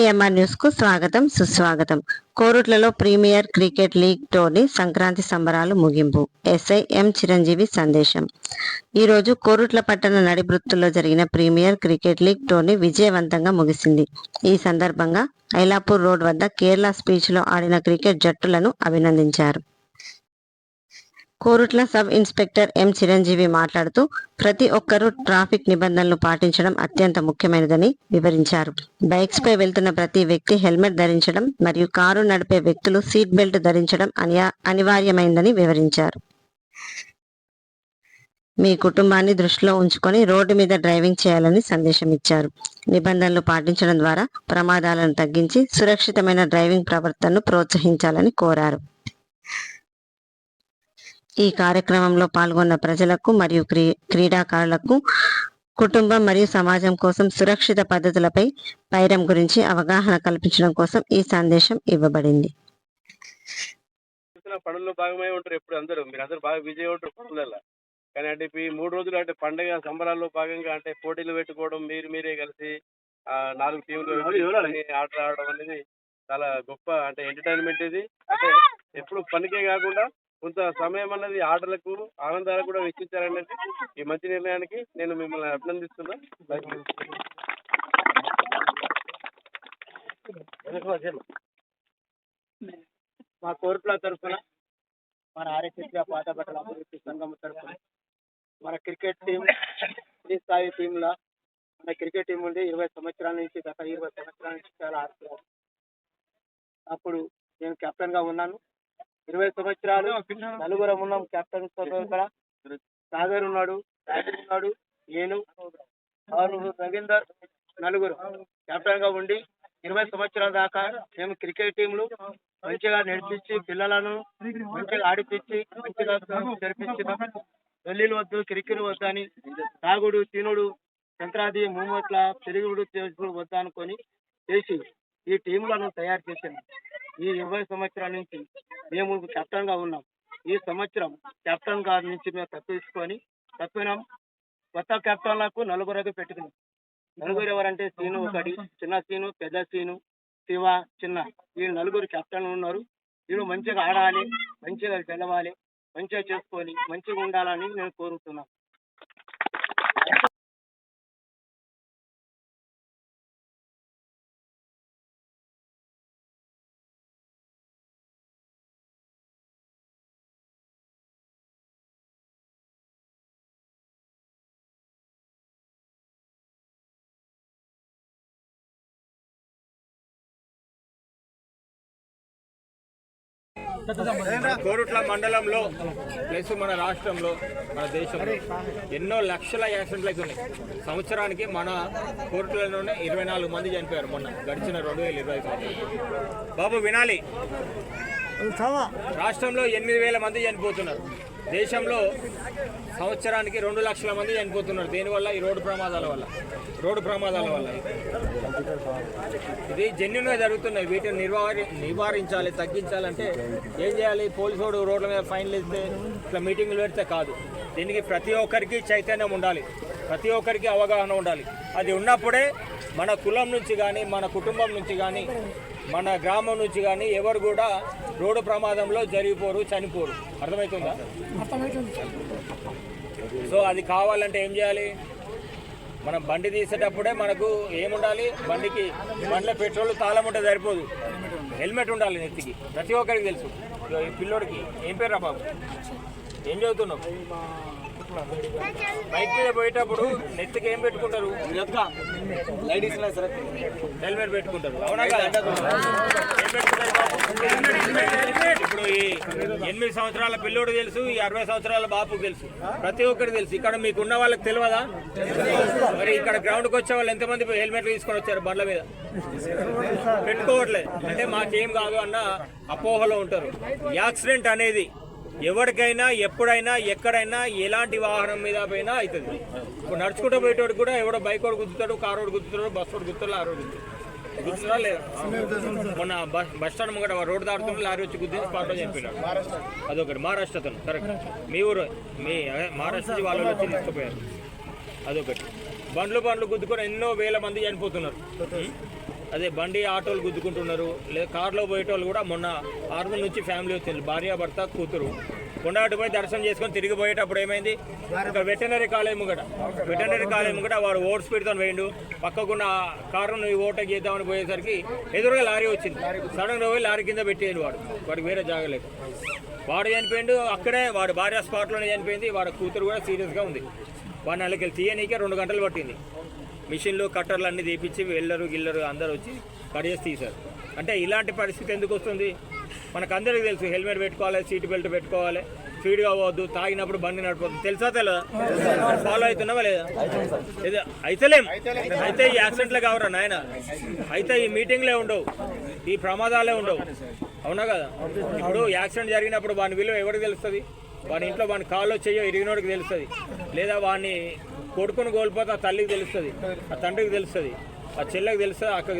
AMR న్యూస్కు స్వాగతం సుస్వాగతం. కోరుట్లలో premier cricket league tourney Sankranti సంబరాలు ముగింపు. ఎస్ఐ ఎం చిరంజీవి సందేశం. ఈ రోజు కోరుట్ల పట్టణ నడిబృత్తుల్లో జరిగిన ప్రీమియర్ క్రికెట్ లీగ్ టోర్నీ విజయవంతంగా ముగిసింది. ఈ సందర్భంగా ఐలాపూర్ రోడ్ వద్ద కేరళ స్పీచ్లో ఆడిన క్రికెట్ జట్టులను అభినందించారు. Korutla sub inspector M Chiranjeevi మాట్లాడుతూ ప్రతి ఒక్కరూ ట్రాఫిక్ నిబంధనలు పాటించడం అత్యంత ముఖ్యమైనదని వివరించారు. బైక్స్ పై వెళ్తున్న ప్రతి వ్యక్తి హెల్మెట్ ధరించడం మరియు కారు నడిపే వ్యక్తులు సీట్ బెల్ట్ ధరించడం అనివార్యమైందని వివరించారు. మీ కుటుంబాన్ని దృష్టిలో ఉంచుకొని రోడ్డు మీద డ్రైవింగ్ చేయాలని సందేశం ఇచ్చారు. నిబంధనలు పాటించడం ద్వారా ప్రమాదాలను తగ్గించి సురక్షితమైన డ్రైవింగ్ ప్రవర్తనను ప్రోత్సహించాలని కోరారు. ఈ కార్యక్రమంలో పాల్గొన్న ప్రజలకు మరియు క్రీ క్రీడాకారులకు కుటుంబం మరియు సమాజం కోసం సురక్షిత పద్ధతులపై పైరం గురించి అవగాహన కల్పించడం కోసం ఈ సందేశం ఇవ్వబడింది. పనుల్లో భాగమై ఉంటారు ఎప్పుడు అందరూ. మీరు అందరూ బాగా బిజీ ఉంటారు పనులలో కానీ అంటే ఇప్పుడు ఈ మూడు రోజులు అంటే పండగ సంబరాల్లో భాగంగా అంటే పోటీలు పెట్టుకోవడం మీరు మీరే కలిసి ఆ నాలుగు టీంలు ఆటలు ఆడడం అనేది చాలా గొప్ప అంటే ఎంటర్టైన్మెంట్ ఇది. అంటే ఎప్పుడు పనికే కాకుండా కొంత సమయం అన్నది ఆటలకు ఆనందాలకు కూడా వెచ్చించారనేది ఈ మంచి నిర్ణయానికి నేను మిమ్మల్ని అభినందిస్తున్నా. మా కోర్పుల తరఫున మన ఆర్ఎస్ఎస్ పాత అభివృద్ధి సంఘం తరఫున మన క్రికెట్ టీం ఈ స్థాయి టీంలో మన క్రికెట్ టీం ఉండి ఇరవై సంవత్సరాల నుంచి గత ఇరవై సంవత్సరాల నుంచి చాలా ఆడుతున్నాను అప్పుడు నేను కెప్టెన్గా ఉన్నాను. ఇరవై సంవత్సరాలు నలుగురం ఉన్నాం. కెప్టెన్ ఇక్కడ. సాగర్ ఉన్నాడు రాజు ఉన్నాడు నేను రవీందర్ నలుగురు. కెప్టెన్గా ఉండి ఇరవై సంవత్సరాల దాకా మేము క్రికెట్ టీంలు మంచిగా నడిపించి పిల్లలను మంచిగా ఆడిపించి మంచిగా జరిపించిన. పెళ్ళిలు వద్దు క్రికెట్ వద్దు అని తాగుడు తినుడు సంక్రాంతి మూమట్ల తిరుగుడు చేసుడు వద్దు అనుకొని చేసి ఈ టీంలను తయారు చేసాను. ఈ ఇరవై సంవత్సరాల నుంచి మేము కెప్టెన్గా ఉన్నాం. ఈ సంవత్సరం కెప్టెన్ గారి నుంచి మేము తప్పించుకొని తప్పినాం. కొత్త కెప్టెన్లకు నలుగురికి పెట్టుకున్నాం. నలుగురు ఎవరంటే సీను ఒకటి చిన్న సీను పెద్ద సీను శివ చిన్న. వీళ్ళు నలుగురు కెప్టెన్లు ఉన్నారు. వీళ్ళు మంచిగా ఆడాలి మంచిగా గెలవాలి మంచిగా చేసుకొని మంచిగా ఉండాలని నేను కోరుతున్నాను. కోరుట్ల మండలంలో ప్లస్ మన రాష్ట్రంలో మన దేశంలో ఎన్నో లక్షల యాక్సిడెంట్లు అయితే ఉన్నాయి సంవత్సరానికి మన కోరుట్లలోనే ఇరవై నాలుగు మంది చనిపోయారు మొన్న గడిచిన రెండు వేల ఇరవై బాబు వినాలి. రాష్ట్రంలో ఎనిమిది వేల మంది చనిపోతున్నారు. దేశంలో సంవత్సరానికి రెండు లక్షల మంది చనిపోతున్నారు. దీనివల్ల ఈ రోడ్డు ప్రమాదాల వల్ల. రోడ్డు ప్రమాదాల వల్ల. ఇది జెన్యున్గా జరుగుతున్నాయి. వీటిని నివారి నివారించాలి తగ్గించాలంటే ఏం చేయాలి? పోలీసు వాడు రోడ్ల మీద ఫైన్లు ఇస్తే ఇట్లా మీటింగ్లు పెడితే కాదు. దీనికి ప్రతి ఒక్కరికి చైతన్యం ఉండాలి. ప్రతి ఒక్కరికి అవగాహన ఉండాలి. అది ఉన్నప్పుడే మన కులం నుంచి కానీ మన కుటుంబం నుంచి కానీ మన గ్రామం నుంచి కానీ ఎవరు కూడా రోడ్డు ప్రమాదంలో జరిగిపోరు చనిపోరు. అర్థమవుతుందా సో అది కావాలంటే ఏం చేయాలి? మనం బండి తీసేటప్పుడే మనకు ఏముండాలి? బండికి బండిలో పెట్రోల్ తాళం ఉంటే సరిపోదు. హెల్మెట్ ఉండాలి నెత్తికి. ప్రతి ఒక్కరికి తెలుసు. ఈ పిల్లోడికి ఏం పేరు రా బాబు? ఏం చదువుతున్నావు? బైక్ మీద పోయేటప్పుడు నెత్తికి ఏం పెట్టుకుంటారు? హెల్మెట్ పెట్టుకుంటారు. అవునా? ఇప్పుడు ఈ ఎనిమిది సంవత్సరాల పిల్లోడు తెలుసు ఈ అరవై సంవత్సరాల బాపు తెలుసు. ప్రతి ఒక్కరికి తెలుసు. ఇక్కడ మీకు ఉన్న వాళ్ళకి తెలియదా? మరి ఇక్కడ గ్రౌండ్కి వచ్చే వాళ్ళు ఎంతమంది హెల్మెట్లు తీసుకొని వచ్చారు బండ్ల మీద? పెట్టుకోవట్లేదు అంటే మాకేం కాదు అన్న అపోహలో ఉంటారు. యాక్సిడెంట్ అనేది ఎవరికైనా ఎప్పుడైనా ఎక్కడైనా ఎలాంటి వాహనం మీద పోయినా అవుతుంది ఇప్పుడు నడుచుకుంటూ పోయేటోడు కూడా ఎవడో బైక్ వాడు గుద్దుతాడు కారు వాడు గుద్దుతాడు బస్సు వాడు గుద్దుతాడు ఆ రోడ్డు గుద్దుతాడు. గుర్తుందా లేదా? మొన్న బస్ బస్ స్టాండ్ ముంగట రోడ్డు దాటుతున్న లారీ వచ్చి గుద్ది స్పాట్లో చనిపోయినాడు అదొకటి. మహారాష్ట్రతో కరెక్ట్. మీ ఊరు మీ మహారాష్ట్ర నుంచి వాళ్ళు వచ్చి తీసుకుపోయారు. అదొకటి. బండ్లు బండ్లు గుద్దుకొని ఎన్నో వేల మంది చనిపోతున్నారు. అదే బండి ఆటోలు గుద్దుకుంటున్నారు. లేదా కార్లో పోయేటోళ్ళు కూడా మొన్న ఆరుగురు నుంచి ఫ్యామిలీ వచ్చింది భార్య భర్త కూతురు. కొండగట్టు పోయి దర్శనం చేసుకొని తిరిగి పోయేటప్పుడు ఏమైంది? ఒక వెటనరీ కాలేజ్ ముంగట. వెటనరీ కాలేజ్ ముంగట వాడు ఓవర్ స్పీడ్తో వేయండు పక్కకున్న కారును ఓవర్టేక్ చేద్దామని పోయేసరికి ఎదురుగా లారీ వచ్చింది. సడన్గా పోయి లారీ కింద పెట్టేయండి వాడు. వాడికి వేరే జాగలేదు వాడు చనిపోయిండు. అక్కడే వాడు భార్య స్పాట్లోనే చనిపోయింది. వాడి కూతురు కూడా సీరియస్గా ఉంది. వాడిని నెలకి తీయనీకే రెండు గంటలు పట్టింది. మిషన్లు కట్టర్లు అన్నీ తీపిచ్చి వెళ్ళరు గిల్లరు అందరు వచ్చి కడిగేసి తీశారు. అంటే ఇలాంటి పరిస్థితి ఎందుకు వస్తుంది? మనకు అందరికీ తెలుసు హెల్మెట్ పెట్టుకోవాలి సీట్ బెల్ట్ పెట్టుకోవాలి స్పీడ్గా పోవద్దు తాగినప్పుడు బండి నడపద్దు తెలుసా తెలియదా ఫాలో అవుతున్నావా లేదా? ఏదో అయితలేం. అయితే ఈ యాక్సిడెంట్లే కావరా నాయన? అయితే ఈ మీటింగ్లే ఉండవు ఈ ప్రమాదాలే ఉండవు. అవునా కదా? ఇప్పుడు యాక్సిడెంట్ జరిగినప్పుడు వాని విలువ ఎవరికి తెలుస్తుంది? వాని ఇంట్లో వాడిని కాల్లో చెయ్యో ఇరిగినోడికి తెలుస్తుంది. లేదా వాడిని కొడుకుని కోల్పోతే ఆ తల్లికి తెలుస్తుంది ఆ తండ్రికి తెలుస్తుంది ఆ చెల్లెకి తెలుస్తుంది అక్కకి